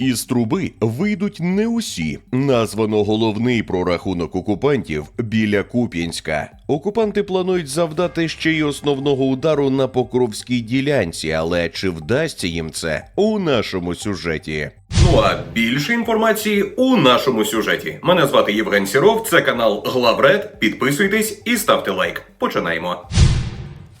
Із труби вийдуть не усі. Названо головний прорахунок окупантів біля Куп'янська. Окупанти планують завдати ще й основного удару на Покровській ділянці, але чи вдасться їм це у нашому сюжеті? Ну а більше інформації у нашому сюжеті. Мене звати Євген Сіров, це канал Главред. Підписуйтесь і ставте лайк. Починаємо.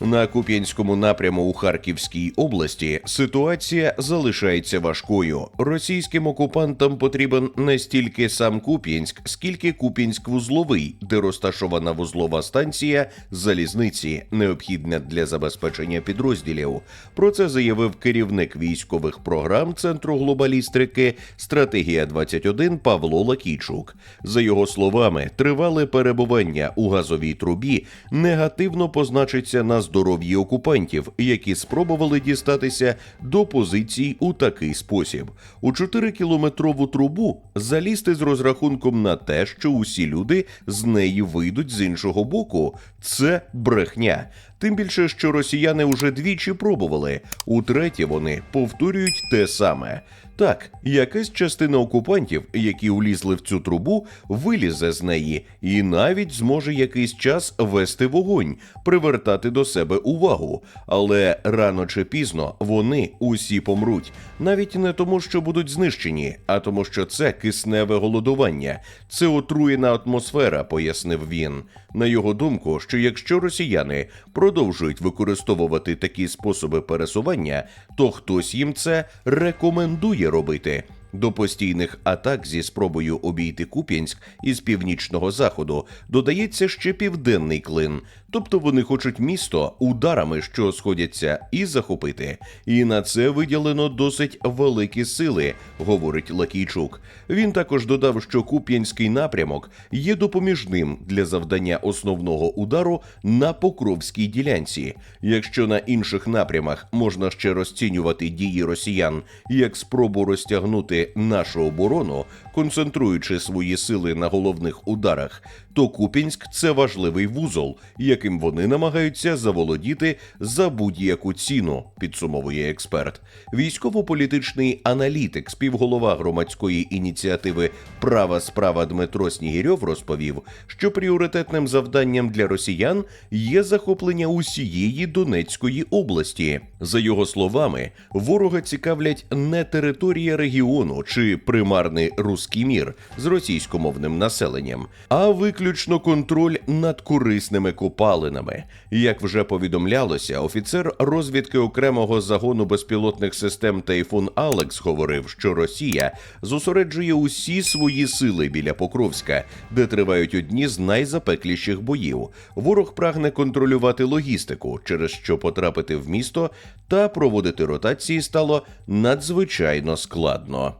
На Куп'янському напряму у Харківській області ситуація залишається важкою. Російським окупантам потрібен не стільки сам Куп'янськ, скільки Куп'янськ-вузловий, де розташована вузлова станція залізниці, необхідна для забезпечення підрозділів. Про це заявив керівник військових програм Центру глобалістики Стратегія 21 Павло Лакійчук. За його словами, тривале перебування у газовій трубі негативно позначиться на здоров'ї окупантів, які спробували дістатися до позицій у такий спосіб. У 4-кілометрову трубу залізти з розрахунком на те, що усі люди з неї вийдуть з іншого боку. Це брехня. Тим більше, що росіяни уже двічі пробували. Утретє вони повторюють те саме. Так, якась частина окупантів, які улізли в цю трубу, вилізе з неї і навіть зможе якийсь час вести вогонь, привертати до себе увагу. Але рано чи пізно вони усі помруть. Навіть не тому, що будуть знищені, а тому, що це кисневе голодування, це отруєна атмосфера, пояснив він. На його думку, що якщо росіяни продовжують використовувати такі способи пересування, то хтось їм це рекомендує робити. До постійних атак зі спробою обійти Куп'янськ із північного заходу додається ще південний клин, тобто вони хочуть місто ударами, що сходяться, і захопити. І на це виділено досить великі сили, говорить Лакійчук. Він також додав, що Куп'янський напрямок є допоміжним для завдання основного удару на Покровській ділянці. Якщо на інших напрямах можна ще розцінювати дії росіян як спробу розтягнути нашу оборону, концентруючи свої сили на головних ударах, то Купінськ це важливий вузол, яким вони намагаються заволодіти за будь-яку ціну, підсумовує експерт. Військово-політичний аналітик, співголова громадської ініціативи Права справа Дмитро Снігірьов розповів, що пріоритетним завданням для росіян є захоплення усієї Донецької області. За його словами, ворога цікавлять не територія регіону чи примарний руський мір з російськомовним населенням, а виключно контроль над корисними копалинами. Як вже повідомлялося, офіцер розвідки окремого загону безпілотних систем Тайфун Алекс говорив, що Росія зосереджує усі свої сили біля Покровська, де тривають одні з найзапекліших боїв. Ворог прагне контролювати логістику, через що потрапити в місто та проводити ротації стало надзвичайно складно.